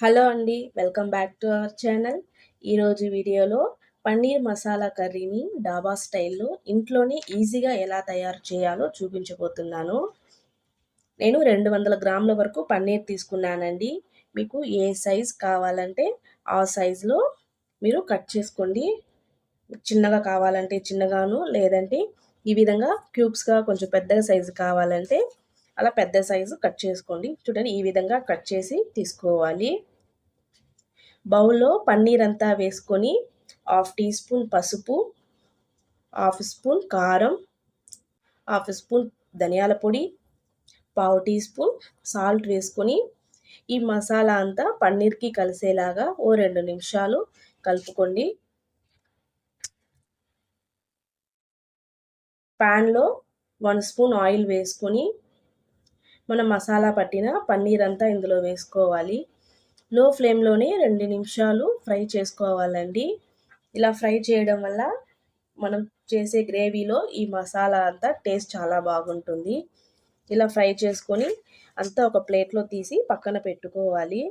Hello అండి welcome back to our channel. ఈరోజు వీడియోలో పన్నీర్ మసాలా కర్రీని డాబా స్టైల్లో ఇంట్లోనే ఈజీగా ఎలా తయారు చేయాలో చూపించబోతున్నాను. నేను రెండు వందల గ్రాముల వరకు పన్నీర్ తీసుకున్నానండి. మీకు ఏ సైజ్ కావాలంటే ఆ సైజులో మీరు కట్ చేసుకోండి. చిన్నగా కావాలంటే చిన్నగాను లేదంటే ఈ విధంగా క్యూబ్స్గా కొంచెం పెద్దగా సైజు కావాలంటే అలా పెద్ద సైజు కట్ చేసుకోండి. చూడండి ఈ విధంగా కట్ చేసి తీసుకోవాలి. బౌల్లో పన్నీర్ అంతా వేసుకొని హాఫ్ టీ స్పూన్ పసుపు హాఫ్ స్పూన్ కారం హాఫ్ స్పూన్ ధనియాల పొడి పావు టీ స్పూన్ సాల్ట్ వేసుకొని ఈ మసాలా అంతా పన్నీర్కి కలిసేలాగా ఓ రెండు నిమిషాలు కలుపుకోండి. ప్యాన్లో వన్ స్పూన్ ఆయిల్ వేసుకొని మనం మసాలా పట్టిన పన్నీర్ అంతా ఇందులో వేసుకోవాలి. లో ఫ్లేమ్లోనే రెండు నిమిషాలు ఫ్రై చేసుకోవాలండి. ఇలా ఫ్రై చేయడం వల్ల మనం చేసే గ్రేవీలో ఈ మసాలా అంతా టేస్ట్ చాలా బాగుంటుంది. ఇలా ఫ్రై చేసుకొని అంతా ఒక ప్లేట్లో తీసి పక్కన పెట్టుకోవాలి.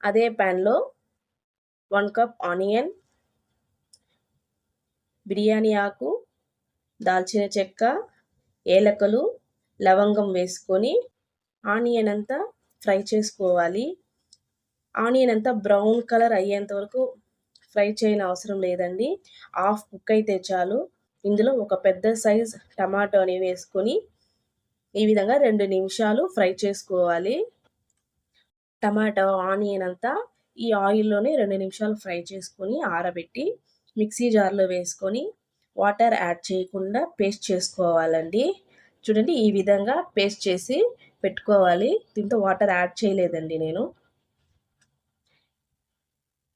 అదే ప్యాన్లో వన్ కప్ ఆనియన్ బిర్యానీ ఆకు దాల్చిన చెక్క ఏలకలు లవంగం వేసుకొని ఆనియన్ అంతా ఫ్రై చేసుకోవాలి. ఆనియన్ అంతా బ్రౌన్ కలర్ అయ్యేంత వరకు ఫ్రై చేయని అవసరం లేదండి. హాఫ్ కుక్ అయితే చాలు. ఇందులో ఒక పెద్ద సైజ్ టమాటోని వేసుకొని ఈ విధంగా రెండు నిమిషాలు ఫ్రై చేసుకోవాలి. టమాటో ఆనియన్ అంతా ఈ ఆయిల్లోనే రెండు నిమిషాలు ఫ్రై చేసుకొని ఆరబెట్టి మిక్సీ జార్లో వేసుకొని వాటర్ యాడ్ చేయకుండా పేస్ట్ చేసుకోవాలండి. చూడండి ఈ విధంగా పేస్ట్ చేసి పెట్టుకోవాలి. దీంతో వాటర్ యాడ్ చేయలేదండి నేను.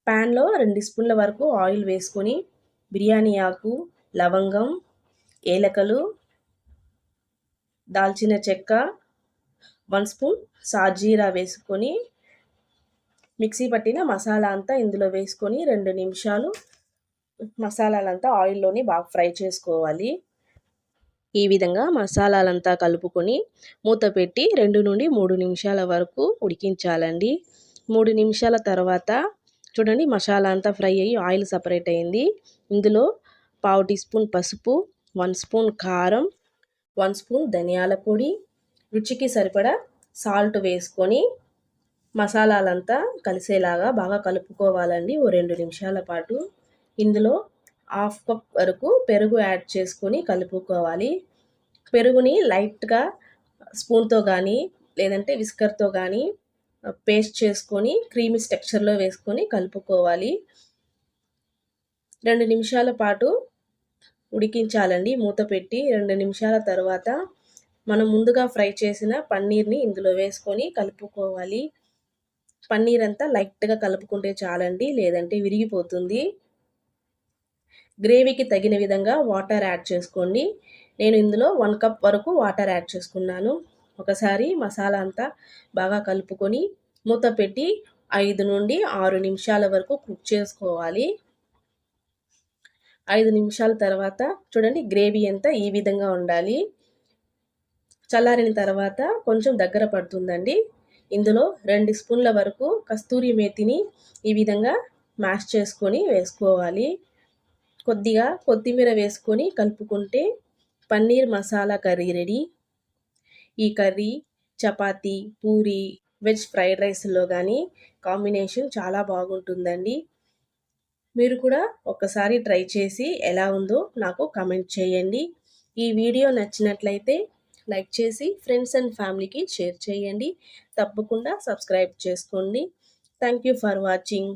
ప్యాన్లో రెండు స్పూన్ల వరకు ఆయిల్ వేసుకొని బిర్యానీ ఆకు లవంగం ఏలకలు దాల్చిన చెక్క వన్ స్పూన్ సాజీరా వేసుకొని మిక్సీ పట్టిన మసాలా అంతా ఇందులో వేసుకొని రెండు నిమిషాలు మసాలాలంతా ఆయిల్లోని బాగా ఫ్రై చేసుకోవాలి. ఈ విధంగా మసాలాలంతా కలుపుకొని మూత పెట్టి రెండు నుండి మూడు నిమిషాల వరకు ఉడికించాలండి. మూడు నిమిషాల తర్వాత చూడండి మసాలా అంతా ఫ్రై అయ్యి ఆయిల్ సపరేట్ అయింది. ఇందులో పావు టీ స్పూన్ పసుపు వన్ స్పూన్ కారం వన్ స్పూన్ ధనియాల పొడి రుచికి సరిపడా సాల్ట్ వేసుకొని మసాలాలంతా కలిసేలాగా బాగా కలుపుకోవాలండి ఓ రెండు నిమిషాల పాటు. ఇందులో హాఫ్ కప్ వరకు పెరుగు యాడ్ చేసుకొని కలుపుకోవాలి. పెరుగుని లైట్గా స్పూన్తో కానీ లేదంటే విస్కర్తో కానీ పేస్ట్ చేసుకొని క్రీమీ స్టెక్చర్లో వేసుకొని కలుపుకోవాలి. రెండు నిమిషాల పాటు ఉడికించాలండి. మూత పెట్టి రెండు నిమిషాల తర్వాత మనం ముందుగా ఫ్రై చేసిన పన్నీర్ని ఇందులో వేసుకొని కలుపుకోవాలి. పన్నీర్ అంతా లైట్గా కలుపుకుంటే చాలండి లేదంటే విరిగిపోతుంది. గ్రేవీకి తగిన విధంగా వాటర్ యాడ్ చేసుకోండి. నేను ఇందులో వన్ కప్ వరకు వాటర్ యాడ్ చేసుకున్నాను. ఒకసారి మసాలా అంతా బాగా కలుపుకొని మూత పెట్టి ఐదు నుండి ఆరు నిమిషాల వరకు కుక్ చేసుకోవాలి. ఐదు నిమిషాల తర్వాత చూడండి గ్రేవీ అంతా ఈ విధంగా ఉండాలి. చల్లారిన తర్వాత కొంచెం దగ్గర పడుతుందండి. ఇందులో రెండు స్పూన్ల వరకు కస్తూరి మేతిని ఈ విధంగా మ్యాష్ చేసుకొని వేసుకోవాలి. కొద్దిగా కొత్తిమీర వేసుకొని కలుపుకుంటే పన్నీర్ మసాలా కర్రీ రెడీ. ఈ curry chapati puri veg fried రైస్లో కానీ కాంబినేషన్ చాలా బాగుంటుందండి. మీరు కూడా ఒక్కసారి ట్రై చేసి ఎలా ఉందో నాకు కమెంట్ చేయండి. ఈ వీడియో నచ్చినట్లయితే లైక్ చేసి ఫ్రెండ్స్ అండ్ ఫ్యామిలీకి షేర్ చేయండి. తప్పకుండా సబ్స్క్రైబ్ చేసుకోండి. Thank you for watching.